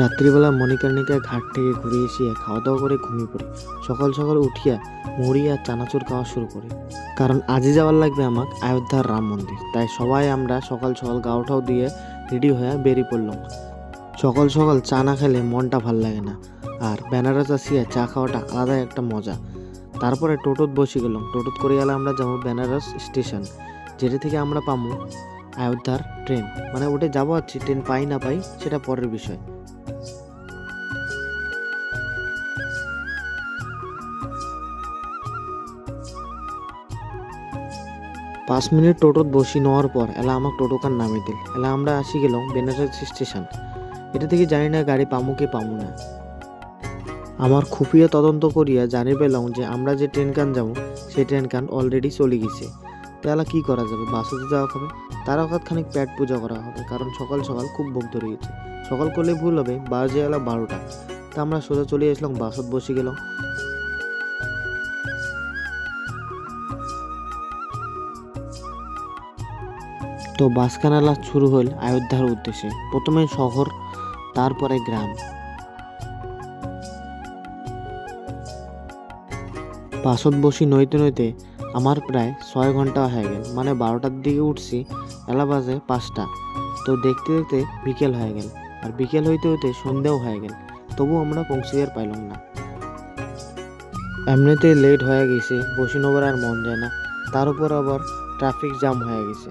রাত্রিবেলা মণিকর্ণিকা ঘাট থেকে ঘুরে এসে খাওয়া দাওয়া করে ঘুমিয়ে পড়ি। সকাল সকাল উঠিয়া মুড়ি আর চানাচুর খাওয়া শুরু করি। কারণ আজই যাওয়ার লাগবে আমাক অযোধ্যার রাম মন্দির। তাই সবাই আমরা সকাল সকাল গাওঠাও দিয়ে রেডি হয়ে বেরিয়ে পড়লাম। সকাল সকাল চা না খেলে মনটা ভালো লাগে না। আর বেনারস আসিয়া চা খাওয়াটা আলাদাই একটা মজা। তারপরে টোটোত বসে গেলাম। টোটোত করে গেলে আমরা যাব বেনারস স্টেশন, যেটা থেকে আমরা পাবো অযোধ্যার ট্রেন মানে ওটা যাব আছি ট্রেন পাই না পাই, সেটা পরের বিষয়। পাঁচ মিনিট টোটোত বসি নেওয়ার পর, এলা আমাকে টোটোকার নামে দিল। এলা আমরা আসি গেলাম বেনারস স্টেশন। এটা থেকে জানি না গাড়ি পামু কি পামু না। আমার খুফিয়া তদন্ত করিয়া জানি পেলাম যে আমরা যে ট্রেন কান যাব, সেই ট্রেন কান অলরেডি চলে গেছে। তো এলা কি করা যাবে? বাসতে যাওয়া হবে। তার খানিক পেট পূজা করা হবে, কারণ সকাল সকাল খুব ভোগ ধরে গেছে। সকাল করলে ভুল হবে, বাজে এলা বারোটা। তা আমরা সোজা চলে আসলাম, বাসত বসে গেলাম। তো বাসখানালা শুরু হল অযোধ্যার উদ্দেশ্যে। প্রথমে শহর, তারপরে গ্রাম। বাসত বসি নইতে নইতে আমার প্রায় ছয় ঘণ্টা হয়ে গেল। মানে বারোটার দিকে উঠছি এলা বাজে পাঁচটা। তো দেখতে দেখতে বিকেল হয়ে গেল। আর বিকেল হইতে হইতে সন্ধ্যাও হয়ে গেল। তবু আমরা পৌঁছিয়ার পাইলাম না। এমনিতে লেট হয়ে গেছে বসি নেবার আর মন যায় না। তার উপর আবার ট্রাফিক জ্যাম হয়ে গেছে।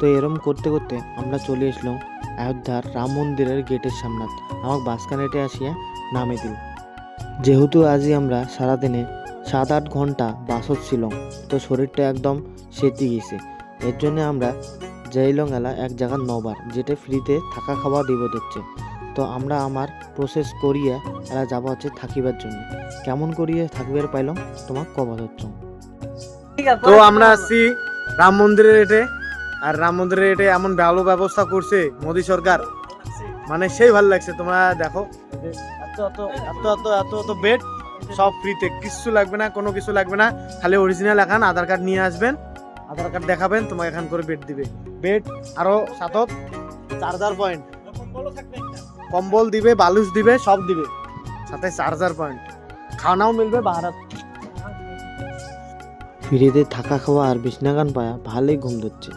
তো এরম করতে করতে আমরা চলে আসলাম অযোধ্যার রাম মন্দিরের গেটের সামনাত। আমাকে বাসখানেটে আসিয়া নামে দিল। যেহেতু আজই আমরা সারাদিনে সাত আট ঘণ্টা বাসত ছিলাম তো শরীরটা একদম সেতি গেছে। এর জন্য আমরা যাইলং এলা এক জায়গার নবার যেটা ফ্রিতে থাকা খাওয়া দিব হচ্ছে তো আমরা আমার প্রসেস করিয়া এলা যাওয়া হচ্ছে থাকিবার জন্য। কেমন করিয়া থাকিবার পাইলাম তোমার কবাদ হচ্ছে তো আমরা আসছি রাম মন্দিরের এটে আর রাম মন্দিরের এটে এমন ভালো ব্যবস্থা করছে মোদী সরকার। মানে সেই ভালো লাগছে তোমরা দেখো। এত এত এত এত এত এত বেড সব ফ্রিতে কিচ্ছু লাগবে না, কোনো কিছু লাগবে না। খালি অরিজিনাল এখান, আধার কার্ড নিয়ে আসবেন, আধার কার্ড দেখাবেন, তোমাকে এখান করে বেড দিবে। বেড আরও সাতত চার্জার পয়েন্ট কম্বল দিবে বালুস দিবে, সব দিবে। সাথে চার্জার পয়েন্ট খাওয়ানাও মিলবে বাহারাত। ফিরিতে থাকা খাওয়া আর বিছনাগান পায়া ভালোই ঘুম ধরছে।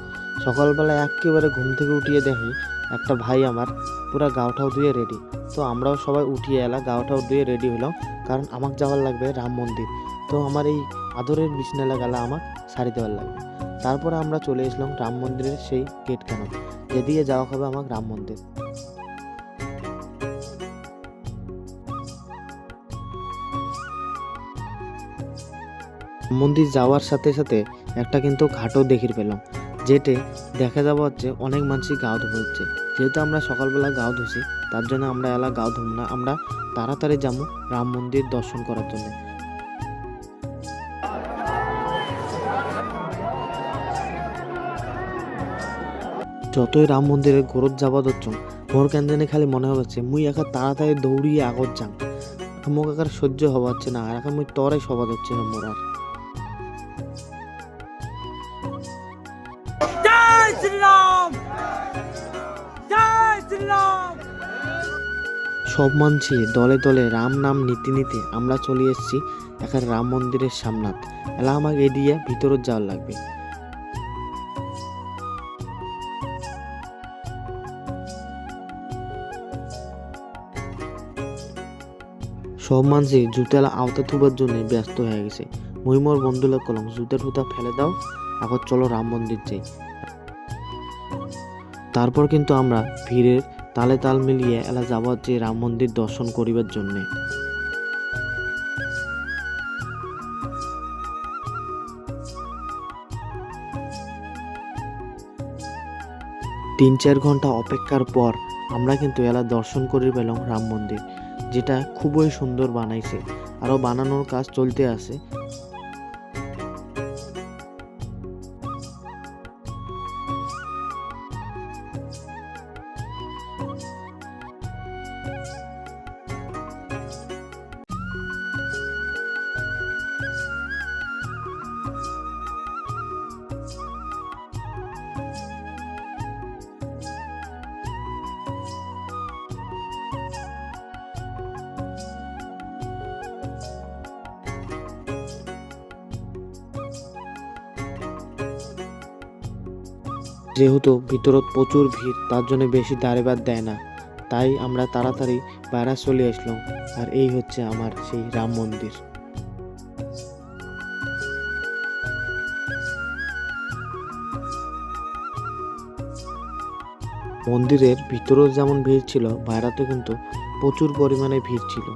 সকালবেলা একেবারে ঘুম থেকে উঠিয়ে দেখি, একটা ভাই আমার পুরা গাওঠাও ধুয়ে রেডি তো আমরাও সবাই উঠিয়ে এলা গাওঠাও ধুয়ে রেডি হলাম। কারণ আমাকে যাওয়ার লাগবে রাম মন্দির। তো আমার এই আদরের বিছনালা গালা আমাকে সারি দেওয়ার লাগবে। তারপরে আমরা চলে এসলাম রাম মন্দিরের সেই গেট কেন যেদিকে যাওয়া হবে আমাকে রাম মন্দির। মন্দির যাওয়ার সাথে সাথে একটা কিন্তু ঘাটও দেখির পেলাম। যেটে দেখা যাওয়া হচ্ছে অনেক মানুষই ধুয়ে হচ্ছে যেহেতু আমরা সকালবেলা গাও ধুছি তার জন্য আমরা এলা গাও ধুম না। আমরা তাড়াতাড়ি যাব রাম মন্দির দর্শন করার জন্য। যতই রাম মন্দিরে গরত যাবা হচ্ছে মোর কেন জানি খালি মনে হচ্ছে, মুই একা তাড়াতাড়ি দৌড়িয়ে আগত যাং মোক একার সহ্য হওয়া হচ্ছে না, আর এখন মুই তরে সবাদ হচ্ছে না মোর আর। সব মানছি দলে দলে রাম নাম নীতি নিতে আমরা চলে এসেছি এখন রাম মন্দিরের সামনাত। এলা আমাকে এদিকে ভিতরে যাওয়ার লাগবে। সব মানসি জুতালা আওতা থুবার জন্য ব্যস্ত হয়ে গেছে। মহিমর মোর বন্ধুলা কলম জুতা টুতা ফেলে দাও এখন চলো রাম মন্দির যাই। তারপর কিন্তু আমরা ভিড়ের তালে তাল মিলিয়ে এলা যাব যে রাম মন্দির দর্শন করিবার জন্যে। তিন চার ঘণ্টা অপেক্ষার পর আমরা কিন্তু এলা দর্শন করে পেলাম রাম মন্দির, যেটা খুবই সুন্দর বানাইছে। আরও বানানোর কাজ চলতে আছে। Bye. যেহেতু ভিতরত প্রচুর ভিড়, তার জন্য বেশি দাঁড়িবার দেয় না। তাই আমরা তাড়াতাড়ি বাইরে চলে আসলাম, আর এই হচ্ছে আমার সেই রাম মন্দির। মন্দিরের ভিতরেও যেমন ভিড় ছিল বাইরেতে কিন্তু প্রচুর পরিমাণে ভিড় ছিল।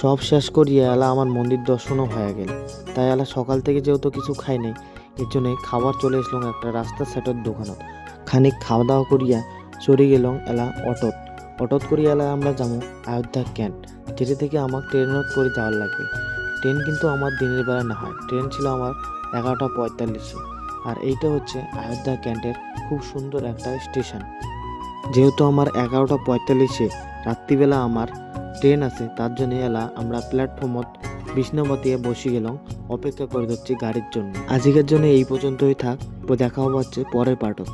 সব শেষ করিয়া এলা আমার মন্দির দর্শনও হয়ে গেল। তাই এলা সকাল থেকে যেহেতু কিছু খাই নাই, এর জন্যে খাবার চলে আসলাম একটা রাস্তা সাইডের দোকানত। খানিক খাওয়া দাওয়া করিয়া চড়ে গেলাম এলা অটোত। অটোত করিয়া এলা আমরা যাব অযোধ্যা ক্যান্ট, যেটা থেকে আমার ট্রেনত করে যাওয়ার লাগবে। ট্রেন কিন্তু আমার দিনের বেলা না হয়, ট্রেন ছিল আমার এগারোটা পঁয়তাল্লিশে। আর এইটা হচ্ছে অযোধ্যা ক্যান্টের খুব সুন্দর একটা স্টেশন। যেহেতু আমার এগারোটা পঁয়তাল্লিশে, রাত্রিবেলা আমার ট্রেন আছে, তার জন্য এলা আমরা প্ল্যাটফর্মত বিষ্ণুপতিয়ে বসে গেলাম, অপেক্ষা করে ধরছি গাড়ির জন্য। আজকের জন্য এই পর্যন্তই থাক, দেখা হচ্ছে পরের পাঠক